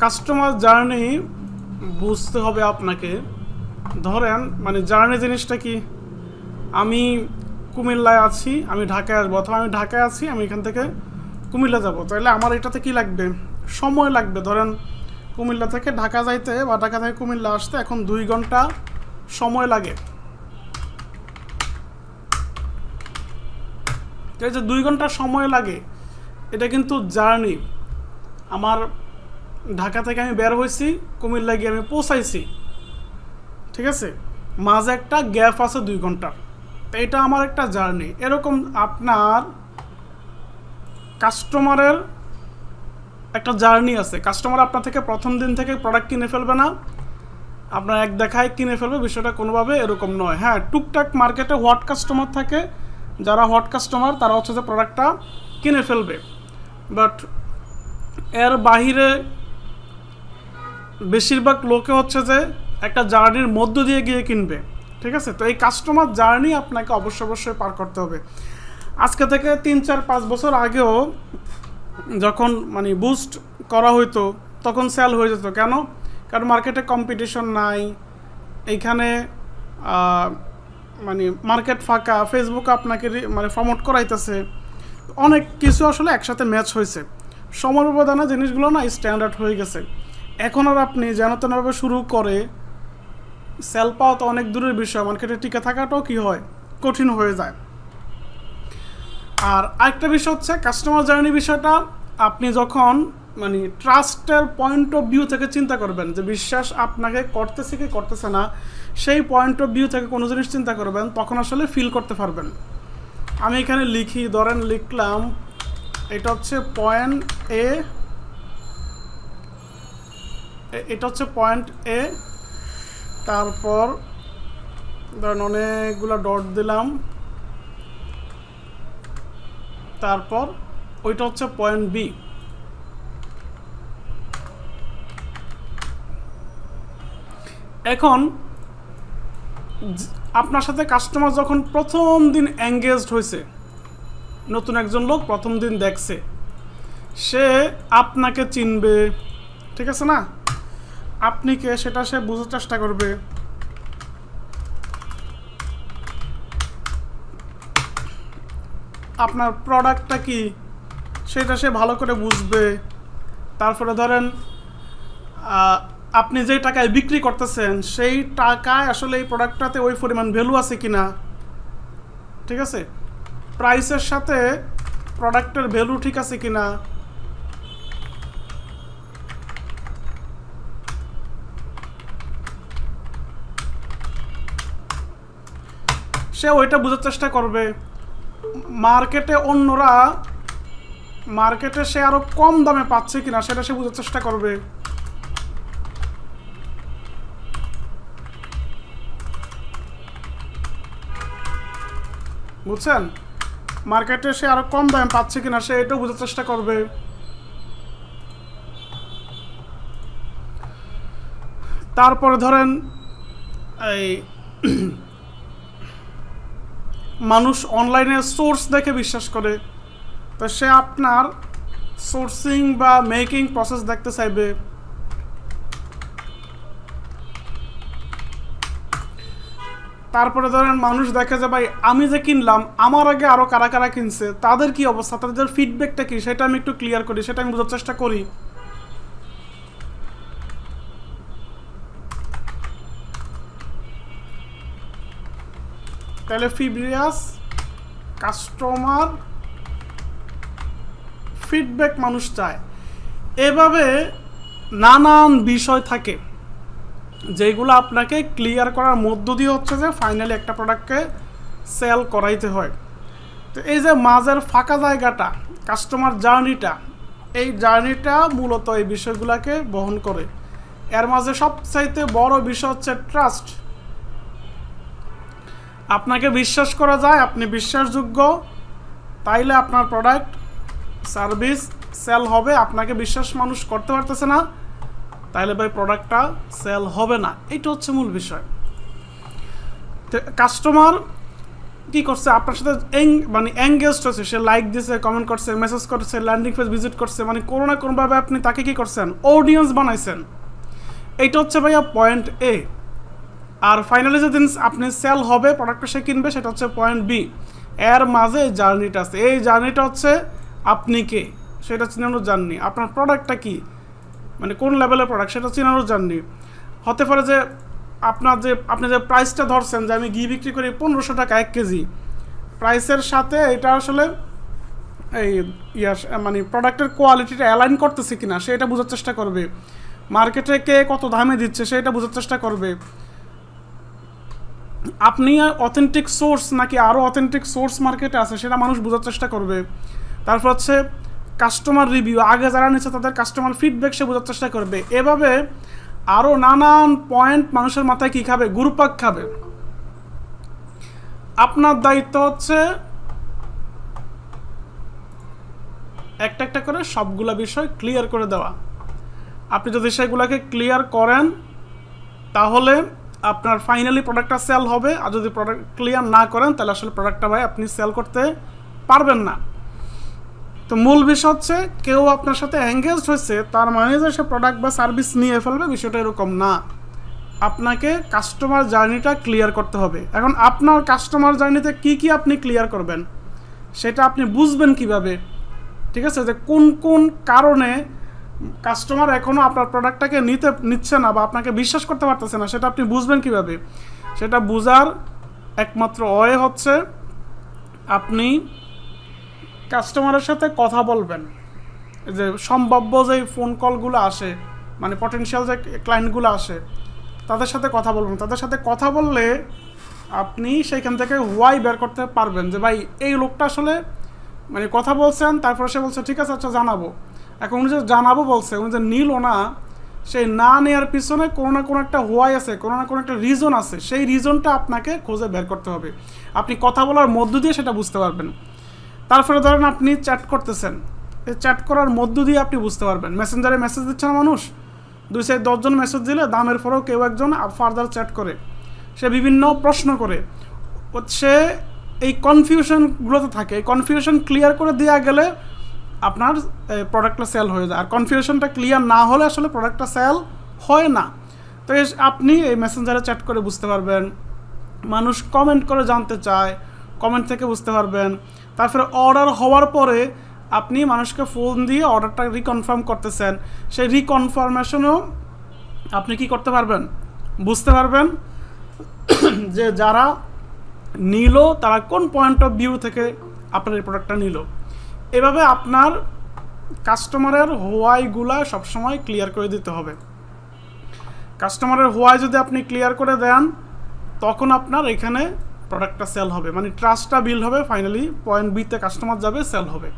Customer journey বুঝতে হবে আপনাকে। ধরেন মানে জার্নি জিনিসটা কি? আমি কুমিল্লায় আছি, আমি ঢাকায় আসব, অথবা আমি ঢাকায় আছি, আমি এখান থেকে কুমিল্লা যাব। তাহলে আমার এটাতে কি লাগবে? সময় লাগবে। ধরেন, কুমিল্লা থেকে ঢাকা যাইতে বা ঢাকা থেকে কুমিল্লা আসতে এখন দুই ঘণ্টা সময় লাগে। এই যে দুই ঘণ্টা সময় লাগে, এটা কিন্তু জার্নি আমার ঢাকা থেকে আমি বের হয়েছি, কুমিল্লা গিয়ে আমি পৌঁছাইছি। ঠিক আছে? মাঝে একটা গ্যাপ আছে দুই ঘণ্টার এটা আমার একটা জার্নি। এরকম আপনার কাস্টমারের একটা জার্নি আছে। কাস্টমার আপনার থেকে প্রথম দিন থেকে প্রোডাক্ট কিনে ফেলবে না। আপনার এক দেখায় কিনে ফেলবে, বিষয়টা কোনোভাবে এরকম নয়। হ্যাঁ টুকটাক মার্কেটে হট কাস্টমার থাকে। যারা হট কাস্টমার তারা হচ্ছে যে প্রোডাক্টটা কিনে ফেলবে। বাট এর বাহিরে বেশিরভাগ লোকে হচ্ছে যে একটা জার্নির মধ্য দিয়ে গিয়ে কিনবে, ঠিক আছে? তো এই কাস্টমার জার্নি আপনাকে অবশ্যই অবশ্যই পার করতে হবে। আজকে থেকে তিন, চার, পাঁচ বছর আগেও যখন মানে বুস্ট করা হইতো, তখন সেল হয়ে যেত। কেন? কারণ মার্কেটে কম্পিটিশন নাই। এইখানে মানে মার্কেট ফাঁকা। ফেসবুক আপনাকে মানে প্রমোট করাইতেছে। অনেক কিছু আসলে একসাথে ম্যাচ হয়েছে সময় জিনিসগুলো না স্ট্যান্ডার্ড হয়ে গেছে। এখন আর আপনি যেন তেনভাবে শুরু করে সেল পাওয়া তো অনেক দূরের বিষয় মার্কেটে টিকে থাকাটাও কি হয়? কঠিন হয়ে যায়। আর আরেকটা বিষয় হচ্ছে কাস্টমার জার্নি বিষয়টা, আপনি যখন মানে ট্রাস্টের পয়েন্ট অফ ভিউ থেকে চিন্তা করবেন, যে বিশ্বাস আপনাকে করতেছে কি করতেছে না, সেই পয়েন্ট অফ ভিউ থেকে কোনো জিনিস চিন্তা করবেন, তখন আসলে ফিল করতে পারবেন। আমি এখানে লিখি, ধরেন লিখলাম, এটা হচ্ছে পয়েন্ট এ এটা হচ্ছে পয়েন্ট এ তারপর ধরেন অনেকগুলো ডট দিলাম। তারপর ওইটা হচ্ছে পয়েন্ট বি এখন আপনার সাথে কাস্টমার যখন প্রথম দিন এঙ্গেজড হয়েছে, নতুন একজন লোক প্রথম দিন দেখছে, সে আপনাকে চিনবে, ঠিক আছে না? আপনি কে সেটা সে বুঝার চেষ্টা করবে। আপনার প্রোডাক্টটা কি? সেটা সে ভালো করে বুঝবে। তারপরে ধরেন আপনি যে টাকায় বিক্রি করতেছেন, সেই টাকায় আসলে এই প্রোডাক্টটাতে ওই পরিমাণ ভ্যালু আছে কি না ঠিক আছে? প্রাইসের সাথে প্রোডাক্টের ভ্যালু ঠিক আছে কি না সে ওইটা বোঝার চেষ্টা করবে। মার্কেটে অন্যরা, মার্কেটে সে আরও কম দামে পাচ্ছে কিনা সেটা সে বোঝার চেষ্টা করবে। বুঝছেন? মার্কেটে সে আরও কম দামে পাচ্ছে কিনা সে এটাও বোঝার চেষ্টা করবে। তারপরে ধরেন এই মানুষ অনলাইনে সোর্স দেখে বিশ্বাস করে। তো সে আপনার সোর্সিং বা মেকিং প্রসেস দেখতে চাইবে। তারপরে ধরেন মানুষ দেখে যে, ভাই, আমি যে কিনলাম, আমার আগে আরও কারা কারা কিনছে, তাদের কি অবস্থা? তাদের ফিডব্যাকটা কি? সেটা আমি একটু ক্লিয়ার করি, সেটা আমি বোঝার চেষ্টা করি। তাহলে ফিব্রিয়াস কাস্টমার ফিডব্যাক মানুষ চায়। এভাবে নানান বিষয় থাকে, যেগুলো আপনাকে ক্লিয়ার করার মধ্য দিয়ে হচ্ছে যে ফাইনালি একটা প্রোডাক্টকে সেল করাইতে হয়। তো এই যে মাঝের ফাঁকা জায়গাটা কাস্টমার জার্নিটা এই জার্নিটা মূলত এই বিষয়গুলোকে বহন করে। এর মাঝে সবচাইতে বড় বিষয় হচ্ছে ট্রাস্ট আপনাকে বিশ্বাস করা যায়, আপনি বিশ্বাসযোগ্য, তাইলে আপনার প্রোডাক্ট সার্ভিস সেল হবে, আপনাকে বিশ্বাস মানুষ করতে পারতেছে না তাহলে ভাই প্রোডাক্টটা সেল হবে না। এটা হচ্ছে মূল বিষয়। কাস্টমার কি করছে, আপনার সাথে এং- মানে এঙ্গেজড হচ্ছে, সে লাইক দিছে কমেন্ট করছে মেসেজ করছে ল্যান্ডিং পেজ ভিজিট করছে মানে কোনো না কোনোভাবে আপনি তাকে কি করছেন অডিয়েন্স বানাইছেন। এইটা হচ্ছে ভাইয়া পয়েন্ট এ আর ফাইনালি যেদিন আপনি সেল হবে প্রোডাক্টটা সে কিনবে, সেটা হচ্ছে পয়েন্ট বি এর মাঝে জার্নিটা আছে। এই জার্নিটা হচ্ছে আপনি কে? সেটা চিনানোর জার্নি আপনার প্রোডাক্টটা কি? মানে কোন লেভেলের প্রোডাক্ট সেটা চিনানোর জার্নি হতে পারে যে আপনার যে, আপনি যে প্রাইসটা ধরছেন, যে আমি ঘি বিক্রি করি পনেরোশো টাকা এক কেজি। প্রাইসের সাথে এটা আসলে এই ইয়ার মানে প্রোডাক্টের কোয়ালিটিটা অ্যালাইন করতেছে কিনা, সে এটা বোঝার চেষ্টা করবে। মার্কেটে কে কত দামে দিচ্ছে সেটা বোঝার চেষ্টা করবে। আপনি অথেন্টিক সোর্স নাকি আরও অথেন্টিক সোর্স মার্কেটে আছে, সেটা মানুষ বোঝার চেষ্টা করবে। তারপর হচ্ছে কাস্টমার রিভিউ আগে যারা নিচ্ছে তাদের কাস্টমার ফিডব্যাক সে বোঝার চেষ্টা করবে। এভাবে আরও নানান পয়েন্ট মানুষের মাথায় কী খাবে? গুরুপাক খাবে। আপনার দায়িত্ব হচ্ছে একটা একটা করে সবগুলা বিষয় ক্লিয়ার করে দেওয়া। আপনি যদি সেগুলোকে ক্লিয়ার করেন, তাহলে আপনার ফাইনালি প্রোডাক্টটা সেল হবে। আর যদি প্রোডাক্ট ক্লিয়ার না করেন, তাহলে আসলে প্রোডাক্টটা ভাই আপনি সেল করতে পারবেন না। তো মূল বিষয় হচ্ছে, কেউ আপনার সাথে এঙ্গেজড হয়েছে, তার মানে যে সে প্রোডাক্ট বা সার্ভিস নিয়ে ফেলবে, বিষয়টা এরকম না। আপনাকে কাস্টমার জার্নিটা ক্লিয়ার করতে হবে। এখন আপনার কাস্টমার জার্নিতে কি কি আপনি ক্লিয়ার করবেন, সেটা আপনি বুঝবেন কীভাবে? ঠিক আছে? যে কোন কোন কারণে কাস্টমার এখনও আপনার প্রোডাক্টটাকে নিতে নিচ্ছে না বা আপনাকে বিশ্বাস করতে পারতেছে না, সেটা আপনি বুঝবেন কীভাবে? সেটা বোঝার একমাত্র ওয়ে হচ্ছে আপনি কাস্টমারের সাথে কথা বলবেন। যে সম্ভাব্য যে ফোন কলগুলো আসে মানে পটেনশিয়াল যে ক্লায়েন্টগুলো আসে, তাদের সাথে কথা বলবেন। তাদের সাথে কথা বললে আপনি সেইখান থেকে হোয়াই বের করতে পারবেন যে, ভাই, এই লোকটা আসলে মানে কথা বলছেন, তারপরে সে বলছে, ঠিক আছে আচ্ছা জানাব। এখন উনি যে জানাব বলছে, উনি যে নিল না, সেই না নেওয়ার পিছনে কোনো না কোনো একটা হোয়াই আছে, কোনো না কোনো একটা রিজন আছে, সেই রিজনটা আপনাকে খুঁজে বের করতে হবে। আপনি কথা বলার মধ্য দিয়ে সেটা বুঝতে পারবেন। তারপরে ধরেন আপনি চ্যাট করতেছেন। এই চ্যাট করার মধ্য দিয়ে আপনি বুঝতে পারবেন। মেসেঞ্জারে মেসেজ দিচ্ছে না মানুষ। দুই সাইড দশজন মেসেজ দিলে দামের পরেও কেউ একজন ফার্দার চ্যাট করে। সে বিভিন্ন প্রশ্ন করে। সে এই কনফিউশনগুলোতে থাকে। এই কনফিউশন ক্লিয়ার করে দেওয়া গেলে আপনার প্রোডাক্টটা সেল হয়ে যায়। আর কনফিউশনটা ক্লিয়ার না হলে আসলে প্রোডাক্টটা সেল হয় না। তো আপনি এই মেসেঞ্জারে চ্যাট করে বুঝতে পারবেন। মানুষ কমেন্ট করে জানতে চায় কমেন্ট থেকে বুঝতে পারবেন। তারপরে অর্ডার হওয়ার পরে আপনি মানুষকে ফোন দিয়ে অর্ডারটা রিকনফার্ম করতেছেন। সেই রিকনফার্মেশনও আপনি কি করতে পারবেন? বুঝতে পারবেন যে যারা নিল, তারা কোন পয়েন্ট অফ ভিউ থেকে আপনার এই প্রোডাক্টটা নিল। এভাবে আপনার কাস্টমারের হোয়াইগুলা সবসময় ক্লিয়ার করে দিতে হবে। কাস্টমারের হোয়াই যদি আপনি ক্লিয়ার করে দেন, তখন আপনার এখানে প্রোডাক্টটা সেল হবে। মানে ট্রাস্টটা বিল হবে ফাইনালি পয়েন্ট বিতে কাস্টমার যাবে সেল হবে।